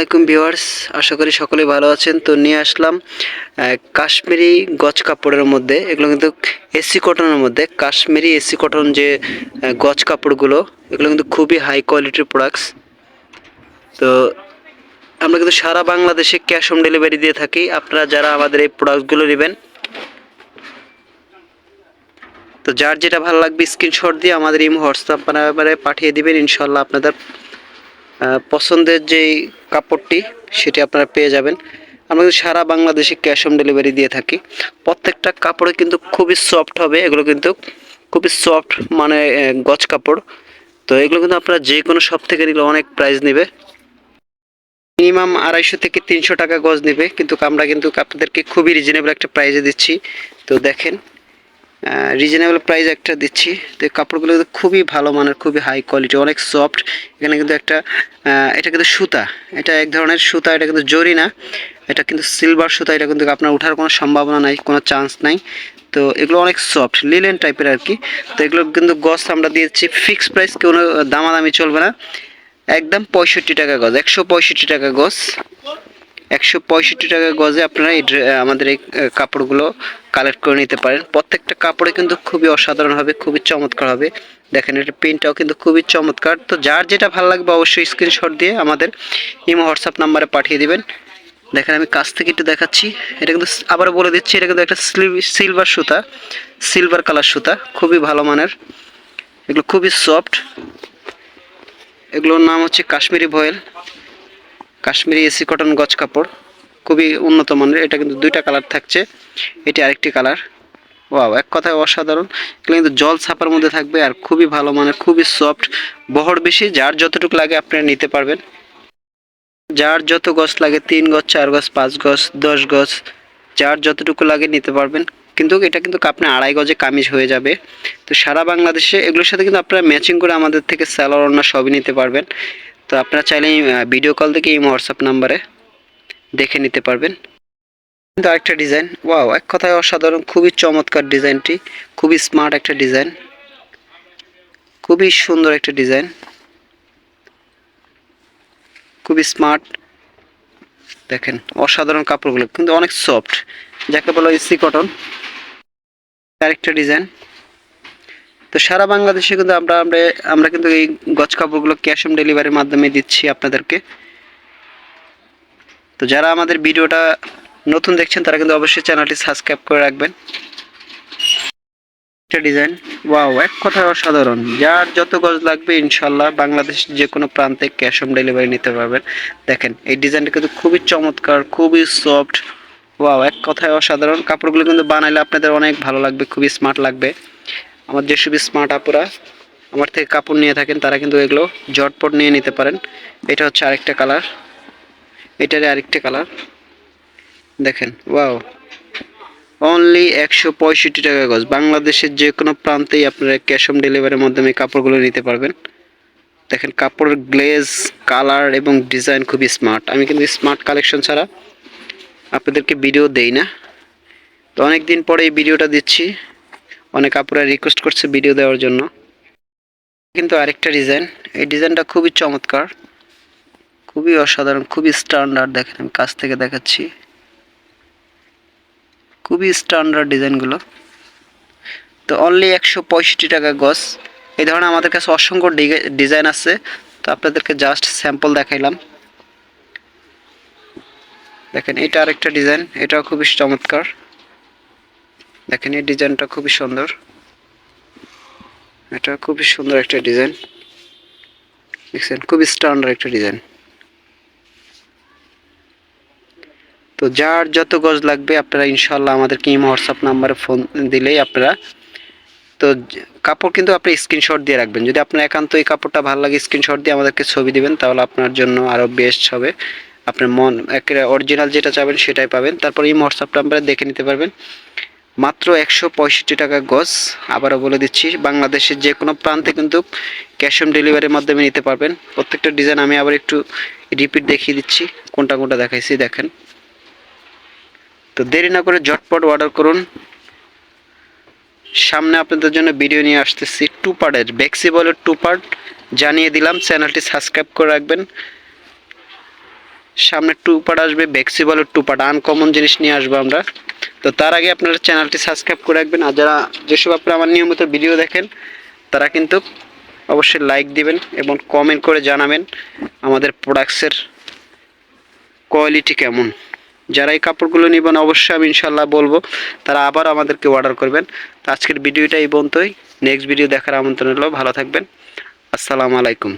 আলাইকুম ভিউয়ার্স, আশা করি সকলেই ভালো আছেন। তো নিয়ে আসলাম কাশ্মীরি গজ কাপড়ের মধ্যে, এগুলো কিন্তু এসি কটনের মধ্যে। কাশ্মীরি এসি কটন যে গজ কাপড়গুলো, এগুলো কিন্তু খুবই হাই কোয়ালিটির প্রোডাক্টস তো আমরা কিন্তু সারা বাংলাদেশে ক্যাশ অন ডেলিভারি দিয়ে থাকি। আপনারা যারা আমাদের এই প্রোডাক্টগুলো নেবেন, তো যার যেটা ভালো লাগবে স্ক্রিনশট দিয়ে আমাদের এই হোয়াটসঅ্যাপ নাম্বারে পাঠিয়ে দিবেন। ইনশাল্লাহ আপনাদের পছন্দের যেই কাপড়টি, সেটি আপনারা পেয়ে যাবেন। আমরা কিন্তু সারা বাংলাদেশে ক্যাশ অন ডেলিভারি দিয়ে থাকি। প্রত্যেকটা কাপড়ে কিন্তু খুবই সফট হবে, এগুলো কিন্তু খুবই সফট মানে গজ কাপড়। তো এগুলো কিন্তু আপনারা যে কোনো শপ থেকে নিলে অনেক প্রাইস নেবে। মিনিমাম আড়াইশো থেকে তিনশো টাকা গজ নেবে, কিন্তু আমরা কিন্তু আপনাদেরকে খুবই রিজনেবল একটা প্রাইসে দিচ্ছি। তো দেখেন রিজনেবল প্রাইস একটা দিচ্ছি। তো কাপড়গুলো কিন্তু খুবই ভালো মানের, খুবই হাই কোয়ালিটি অনেক সফট এখানে কিন্তু একটা এটা কিন্তু সুতা। এটা এক ধরনের সুতা, এটা কিন্তু জরি না এটা কিন্তু সিলভার সুতা, এটা কিন্তু আপনার ওঠার কোনো সম্ভাবনা নাই, কোনো চান্স নাই। তো এগুলো অনেক সফট লিলেন টাইপের আর কি। তো এগুলো কিন্তু গস আমরা দিয়েছি ফিক্স প্রাইস কোনো দামাদামি চলবে না। একদম পঁয়ষট্টি টাকা গজ, একশো পঁয়ষট্টি টাকা গজ। একশো পঁয়ষট্টি টাকা গজে আপনারা এই আমাদের এই কাপড়গুলো কালেক্ট করে নিতে পারেন। প্রত্যেকটা কাপড়ে কিন্তু খুবই অসাধারণ হবে, খুবই চমৎকার হবে। দেখেন এটা প্রিন্টটাও কিন্তু খুবই চমৎকার। তো যার যেটা ভালো লাগবে অবশ্যই স্ক্রিনশট দিয়ে আমাদের ইমো, হোয়াটসঅ্যাপ নাম্বারে পাঠিয়ে দিবেন। দেখেন, আমি কাছ থেকে একটু দেখাচ্ছি। এটা কিন্তু আবারও বলে দিচ্ছি, এটা কিন্তু একটা সিলভার সুতা সিলভার কালার সুতা, খুবই ভালো মানের। এগুলো খুবই সফট এগুলোর নাম হচ্ছে Kashmiri voile. Kashmiri AC cotton গজ কাপড়, খুবই উন্নত মানের, এটা কিন্তু দুইটা কালার থাকছে। এটি আরেকটি কালার। ওয়াও, এক কথায় অসাধারণ। এগুলো কিন্তু জল ছাপার মধ্যে থাকবে আর খুবই ভালো মানের, খুবই সফট, বহর বেশি, যার যতটুকু লাগে আপনারা নিতে পারবেন। যার যত গছ লাগে, তিন গছ, চার গছ, পাঁচ গছ, দশ গছ, যার যতটুকু লাগে নিতে পারবেন। কিন্তু এটা কিন্তু আপনি আড়াই গজে কামিজ হয়ে যাবে। তো সারা বাংলাদেশে এগুলোর সাথে কিন্তু আপনারা ম্যাচিং করে আমাদের থেকে স্যালোর অন্য সবই নিতে পারবেন। তো আপনারা চাইলে ভিডিও কল থেকে এই হোয়াটসঅ্যাপ নাম্বারে দেখে নিতে পারবেন। কিন্তু আরেকটা ডিজাইন ওয়াও এক কথায় অসাধারণ, খুবই চমৎকার ডিজাইনটি খুবই স্মার্ট একটা ডিজাইন খুবই সুন্দর একটা ডিজাইন খুবই স্মার্ট দেখেন, অসাধারণ কাপড়গুলো, কিন্তু অনেক সফট যাকে বলা হয় সি কটন আরেকটা ডিজাইন তো সারা বাংলাদেশে কিন্তু আমরা আমরা আমরা কিন্তু এই গজ কাপড়গুলো ক্যাশ অন ডেলিভারির মাধ্যমে দিচ্ছি আপনাদেরকে। তো যারা আমাদের ভিডিওটা নতুন দেখছেন, তারা কিন্তু অবশ্যই চ্যানেলটি সাবস্ক্রাইব করে রাখবেন। একটা ডিজাইন ওয়াও এক কথায় অসাধারণ। যার যত গজ লাগবে ইনশাল্লাহ বাংলাদেশ যে কোনো প্রান্তে ক্যাশ অন ডেলিভারি নিতে পারবেন। দেখেন, এই ডিজাইনটা কিন্তু খুবই চমৎকার, খুবই সফট ওয়াও এক কথায় অসাধারণ। কাপড়গুলো কিন্তু বানাইলে আপনাদের অনেক ভালো লাগবে, খুবই স্মার্ট লাগবে। আমার যে যেসব স্মার্ট আপুরা, আমার থেকে কাপড় নিয়ে থাকেন, তারা কিন্তু এগুলো জটপট নিয়ে নিতে পারেন। এটা হচ্ছে আরেকটা কালার এটারে আরেকটা কালার দেখেন ওয়াও অনলি একশো পঁয়ষট্টি টাকা গজ বাংলাদেশের যে কোনো প্রান্তেই আপনারা ক্যাশ অন ডেলিভারির মাধ্যমে কাপড়গুলো নিতে পারবেন। দেখেন, কাপড়ের গ্লেজ কালার এবং ডিজাইন খুবই স্মার্ট আমি কিন্তু স্মার্ট কালেকশন ছাড়া আপনাদেরকে ভিডিও দেই না। তো অনেক দিন পরে এই ভিডিওটা দিচ্ছি। অনেক আপুরা রিকোয়েস্ট করছে ভিডিও দেওয়ার জন্য। কিন্তু আরেকটা ডিজাইন এই ডিজাইনটা খুবই চমৎকার, খুবই অসাধারণ, খুবই স্ট্যান্ডার্ড দেখেন আমি কাছ থেকে দেখাচ্ছি। খুবই স্ট্যান্ডার্ড ডিজাইনগুলো তো অনলি একশো পঁয়ষট্টি টাকা গজ। এই ধরনের আমাদের কাছে অসংখ্য ডিজাইন আছে। তো আপনাদেরকে জাস্ট স্যাম্পল দেখাইলাম। দেখেন, এটা আরেকটা ডিজাইন এটাও খুবই চমৎকার। দেখেন, এই ডিজাইনটা খুবই সুন্দর। এটা খুবই সুন্দর একটা ডিজাইন। দেখছেন, খুবই স্ট্যান্ডার্ড একটা ডিজাইন। তো যার যত গজ লাগবে, আপনারা ইনশাল্লাহ আমাদেরকে ইমো, হোয়াটসঅ্যাপ নাম্বারে ফোন দিলেই আপনারা তো কাপড় কিন্তু আপনি স্ক্রিনশট দিয়ে রাখবেন। যদি আপনার একান্ত এই কাপড়টা ভালো লাগে স্ক্রিনশট দিয়ে আমাদেরকে ছবি দিবেন, তাহলে আপনার জন্য আরও বেস্ট হবে। আপনার মন একেবারে অরিজিনাল যেটা চাবেন সেটাই পাবেন। তারপর এই হোয়াটসঅ্যাপ নাম্বারে দেখে নিতে পারবেন। মাত্র একশো পঁয়ষট্টি টাকা গজ। আবারও বলে দিচ্ছি, বাংলাদেশের যে কোনো প্রান্তে কিন্তু ক্যাশ অন ডেলিভারির মাধ্যমে নিতে পারবেন। প্রত্যেকটা ডিজাইন আমি আবার একটু রিপিট দেখিয়ে দিচ্ছি, কোনটা কোনটা দেখাইছি দেখেন। তো দেরি না করে ঝটপট অর্ডার করুন। সামনে আপনাদের জন্য ভিডিও নিয়ে আসতেছি টু পার্টের বলের টু পার্ট জানিয়ে দিলাম, চ্যানেলটি সাবস্ক্রাইব করে রাখবেন। সামনে টু পার্ট আসবে বেক্সিবলের টু পার্ট আনকমন জিনিস নিয়ে আসব আমরা। তো তার আগে আপনারা চ্যানেলটি সাবস্ক্রাইব করে রাখবেন, আর যারা যেসব আপনারা আমার নিয়মিত ভিডিও দেখেন, তারা কিন্তু অবশ্যই লাইক দিবেন এবং কমেন্ট করে জানাবেন আমাদের প্রোডাক্টসের কোয়ালিটি কেমন। যারা এই কাপড়গুলো নেবেন, অবশ্যই আমি ইনশাল্লাহ বলব, তারা আবার আমাদেরকে অর্ডার করবেন। তো আজকের ভিডিওটা এই পর্যন্তই। নেক্সট ভিডিও দেখার আমন্ত্রণ হলো ভালো থাকবেন। আসসালামু আলাইকুম।